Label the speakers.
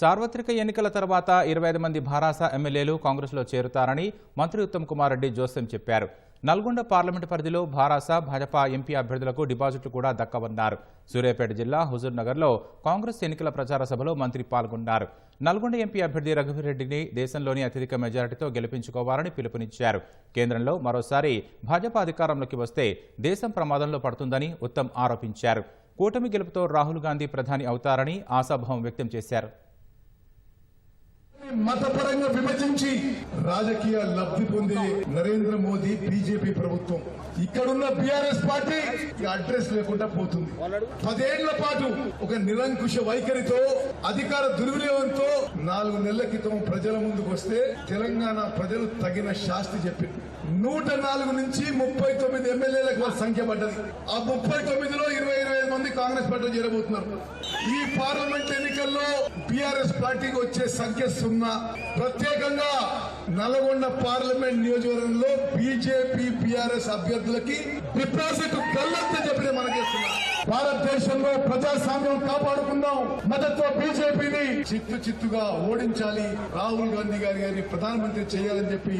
Speaker 1: సార్వత్రిక ఎన్నికల తర్వాత ఇరవై ఐదు మంది భారాస ఎమ్మెల్యేలు కాంగ్రెస్లో చేరుతారని మంత్రి ఉత్తమ్ కుమార్ రెడ్డి జోస్యం చెప్పారు. నల్గొండ పార్లమెంటు పరిధిలో భారాస భాజపా ఎంపీ అభ్యర్థులకు డిపాజిట్లు కూడా దక్కవన్నారు సూర్యాపేట జిల్లా హుజూర్నగర్లో కాంగ్రెస్ ఎన్నికల ప్రచార సభలో మంత్రి పాల్గొన్నారు. నల్గొండ ఎంపీ అభ్యర్థి రఘువీరెడ్డిని దేశంలోని అత్యధిక మెజారిటీతో గెలిపించుకోవాలని పిలుపునిచ్చారు. కేంద్రంలో మరోసారి భాజపా అధికారంలోకి వస్తే దేశం ప్రమాదంలో పడుతుందని ఉత్తమ్ ఆరోపించారు. కూటమి గెలుపుతో రాహుల్ గాంధీ ప్రధాని అవుతారని ఆశాభావం వ్యక్తం చేశారు.
Speaker 2: మతపరంగా విభజించి రాజకీయ లబ్ధి పొందే నరేంద్ర మోదీ బీజేపీ ప్రభుత్వం. ఇక్కడున్న బీఆర్ఎస్ పార్టీ అడ్రస్ లేకుండా పోతుంది. పదేళ్ళ పాటు ఒక నిరంకుశ వైఖరితో అధికార దుర్వినియోగంతో నాలుగు నెలల క్రితం ప్రజల ముందుకు వస్తే తెలంగాణ ప్రజలు తగిన శాస్తి చెప్పింది. నూట నాలుగు నుంచి ముప్పై తొమ్మిది ఎమ్మెల్యేలకు వాళ్ళ సంఖ్య పడ్డది. ఆ ముప్పై తొమ్మిదిలో ఇరవై ఇరవై ఐదు మంది కాంగ్రెస్ పార్టీలో చేరబోతున్నారు. ఈ పార్లమెంట్ రాష్ట్రంలో బీఆర్ఎస్ పార్టీకి వచ్చే సంఖ్య సున్నా. ప్రత్యేకంగా నల్గొండ పార్లమెంట్ నియోజకవర్గంలో బీజేపీ బీఆర్ఎస్ అభ్యర్థులకి డిపాజిట్ గల్లంత చెప్పిన మనకేస్తున్నా భారతదేశంలో ప్రజాస్వామ్యం కాపాడుకుందాం. మద్దతు బీజేపీని చిత్తు చిత్తుగా ఓడించాలి. రాహుల్ గాంధీ గారి గారిని ప్రధానమంత్రి చేయాలని చెప్పి